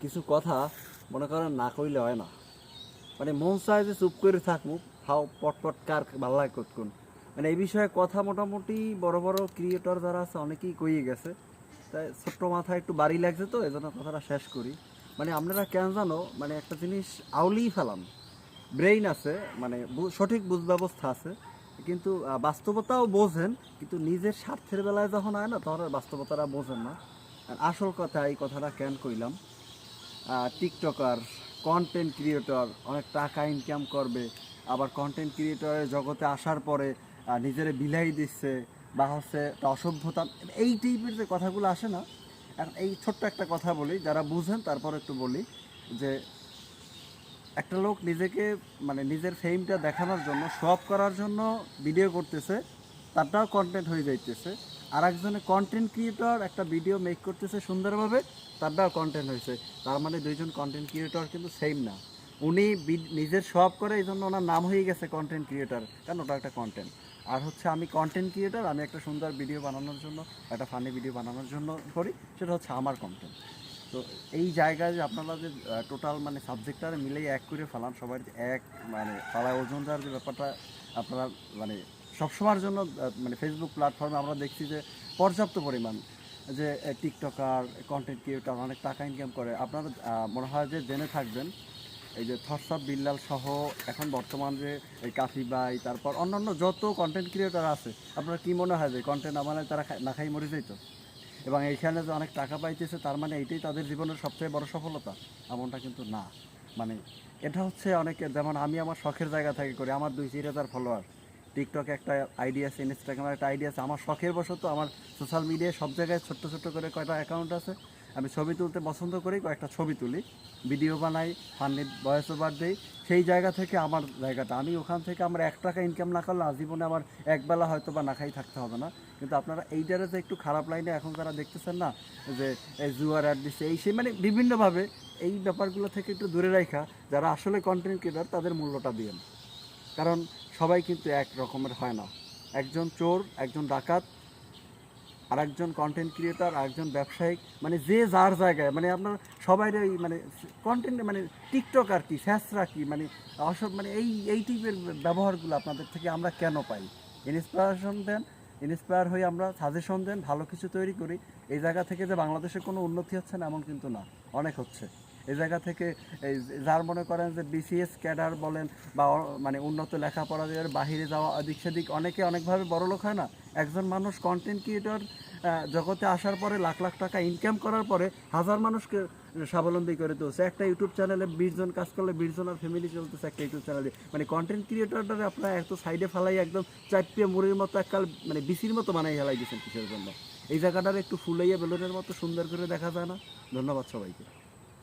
কিছু কথা মনে করেন না কইলে হয় না। মানে মন চায় যে চুপ করে থাকব হাও পটপট কার ভালো লাগে কতক্ষণ। মানে এই বিষয়ে কথা মোটামুটি বড় বড় ক্রিয়েটর যারা আছে অনেকেই কইয়ে গেছে। তাই ছোট্ট মাথায় একটু বাড়ি লাগছে তো এই কথাটা শেষ করি। মানে আপনারা কেন জানো মানে একটা জিনিস আউলিই ফেলাম। ব্রেইন আছে মানে সঠিক বুঝ ব্যবস্থা আছে। কিন্তু বাস্তবতাও বোঝেন, কিন্তু নিজের স্বার্থের বেলায় যখন হয় না, তখন আর বাস্তবতাটা বোঝেন না। আর আসল কথা, এই কথাটা কেন কইলাম? টিকটকার কন্টেন্ট ক্রিয়েটর অনেক টাকা ইনকাম করবে, আবার কন্টেন্ট ক্রিয়েটরের জগতে আসার পরে নিজেরে বিলাই দিচ্ছে, বা হচ্ছে অসভ্যতা, এই টাইপের যে কথাগুলো আসে না, এখন এই ছোট্ট একটা কথা বলি, যারা বুঝেন, তারপর একটু বলি, যে একটা লোক নিজেকে মানে নিজের ফেমটা দেখানোর জন্য অফ করার জন্য ভিডিও করতেছে, তারটাও কন্টেন্ট হয়ে যাইতেছে। আর একজনে কন্টেন্ট ক্রিয়েটর একটা ভিডিও মেক করতেছে সুন্দরভাবে, তারটাও কন্টেন্ট হয়েছে তার মানে দুইজন কন্টেন্ট ক্রিয়েটর কিন্তু সেম না। উনি নিজের অফ করে এই জন্য ওনার নাম হয়ে গেছে কন্টেন্ট ক্রিয়েটর কারণ ওটা একটা কন্টেন্ট আর হচ্ছে আমি কন্টেন্ট ক্রিয়েটর আমি একটা সুন্দর ভিডিও বানানোর জন্য, একটা ফানি ভিডিও বানানোর জন্য করি, সেটা হচ্ছে আমার কন্টেন্ট তো এই জায়গায় যে আপনারা যে টোটাল মানে সাবজেক্টটা মিলেই এক করে ফেলান, সবার যে এক মানে পাড়ায় ওজন যে ব্যাপারটা আপনারা মানে সবসময়ের জন্য মানে ফেসবুক প্ল্যাটফর্মে আমরা দেখছি যে পর্যাপ্ত পরিমাণ যে টিকটকার কন্টেন্ট ক্রিয়েটার অনেক টাকা ইনকাম করে। আপনারা মনে হয় যে জেনে থাকবেন, এই যে থরসাব বিল্লাল সহ এখন বর্তমান যে এই কাফি বাই তারপর অন্যান্য যত কন্টেন্ট ক্রিয়েটার আছে, আপনার কি মনে হয় যে কন্টেন্ট আমাদের তারা না খাই মরে যেত এবং এইখানে যে অনেক টাকা পাইতেছে, তার মানে এইটাই তাদের জীবনের সবচেয়ে বড় সফলতা। এমনটা কিন্তু না। মানে এটা হচ্ছে অনেকে যেমন আমি আমার শখের জায়গা থেকে করি, আমার দুই তিন হাজার ফলোয়ার টিকটকে একটা আইডিয়া আছে ইনস্টাগ্রামে একটা আইডিয়া আছে। আমার শখের বশত আমার সোশ্যাল মিডিয়ায় সব জায়গায় ছোট্ট ছোট্ট করে কয়টা অ্যাকাউন্ট আছে আমি ছবি তুলতে পছন্দ করি, কয়েকটা ছবি তুলি। ভিডিও বানাই ফান্নি ভয়েস ওভার দিই। সেই জায়গা থেকে আমার জায়গাটা। আমি ওখান থেকে আমার এক টাকা ইনকাম না করলে আজীবনে আমার একবেলা হয়তো বা না খাই থাকতে হবে না। কিন্তু আপনারা এইটারে যে একটু খারাপ লাইনে এখন যারা দেখতেছেন না, যে জুয়ার অ্যাড দিচ্ছে, এই সেই মানে বিভিন্নভাবে এই ব্যাপারগুলো থেকে একটু দূরে রাখা যারা আসলে কন্টেন্ট ক্রিয়েটার তাদের মূল্যটা দিয়েন। কারণ সবাই কিন্তু এক রকমের হয় না। একজন চোর, একজন ডাকাত আর একজন কন্টেন্ট ক্রিয়েটার আরেকজন ব্যবসায়িক মানে যে যার জায়গায় মানে আপনার সবাই মানে কন্টেন্ট মানে টিকটক আর কি, ফ্যাসরা কি মানে অসব মানে এই এই টাইপের ব্যবহারগুলো আপনাদের থেকে আমরা কেন পাই? ইন্সপায়ারেশন দেন ইন্সপায়ার হয়ে আমরা সাজেশন দেন, ভালো কিছু তৈরি করি। এই জায়গা থেকে যে বাংলাদেশে কোনো উন্নতি হচ্ছে না, এমন কিন্তু না, অনেক হচ্ছে। এই জায়গা থেকে যার মনে করেন যে বিসিএস ক্যাডার বলেন বা মানে উন্নত লেখাপড়া দিয়ে বাহিরে যাওয়া এদিক সেদিক অনেকে অনেকভাবে বড় লোক হয় না? একজন মানুষ কন্টেন্ট ক্রিয়েটর জগতে আসার পরে লাখ লাখ টাকা ইনকাম করার পরে হাজার মানুষকে স্বাবলম্বী করে তুলছে। একটা ইউটিউব চ্যানেলে বিশ জন কাজ করলে বিশ জনের ফ্যামিলি চলতেছে একটা ইউটিউব চ্যানেলে মানে কন্টেন্ট ক্রিয়েটরটা আপনার এত সাইডে ফেলাই একদম চারটে মুড়ির মতো এককাল মানে বিসির মতো বানাই ফেলাই দিয়েছেন কিসের জন্য? এই জায়গাটার একটু ফুলাইয়া বেলুনের মতো সুন্দর করে দেখা যায় না? ধন্যবাদ সবাইকে।